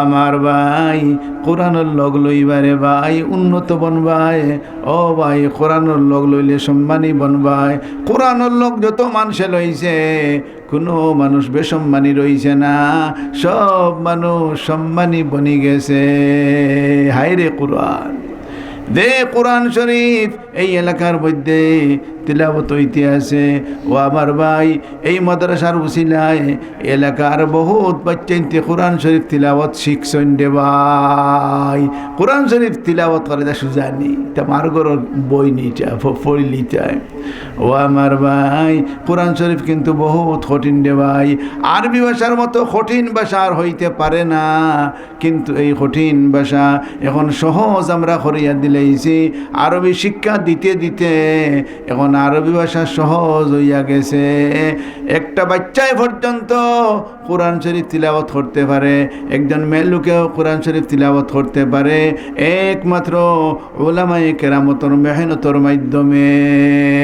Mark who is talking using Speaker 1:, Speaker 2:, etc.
Speaker 1: আমার ভাই, কোরআনের লগ লইবারে ভাই, উন্নত বনবাই ও ভাই, কোরআনের লগ লইলে সম্মানী বনবাই কোরআনের লগ যত মানুষে লইছে, কোনো মানুষ বেসম্মানী রইছে না। সব মানুষ সম্মানী বনি গেছে। হাইরে কোরআন। দে কোরআন শরীফ, এই এলাকার মধ্যে তিলাবত ইতিহাসে ও আমার ভাই, এই মাদ্রাসার উসিলায় এলাকার বহুত বাচ্চাইতে কোরআন শরীফ তিলাবত শিখছেন দে ভাই। কোরআন শরীফ তিলাবত করে দা সুজানি তা মার্গর বই নিটা পড়লি চায় ও আমার ভাই, কোরআন শরীফ কিন্তু বহুত কঠিন দে ভাই। আরবি ভাষার মতো কঠিন ভাষা আর হইতে পারে না। কিন্তু এই কঠিন ভাষা এখন সহজ আমরা করিয়া দিলেইছি। আরবি শিক্ষা দিতে দিতে এখন আরবি ভাষা সহজ হইয়া গেছে। একটা বাচ্চাই পর্যন্ত কোরআন শরীফ তিলাবত করতে পারে। একজন মেয়ে কোরআন শরীফ তিলাবত করতে পারে। একমাত্র ওলামাই কেরামতর মেহনতর মাধ্যমে।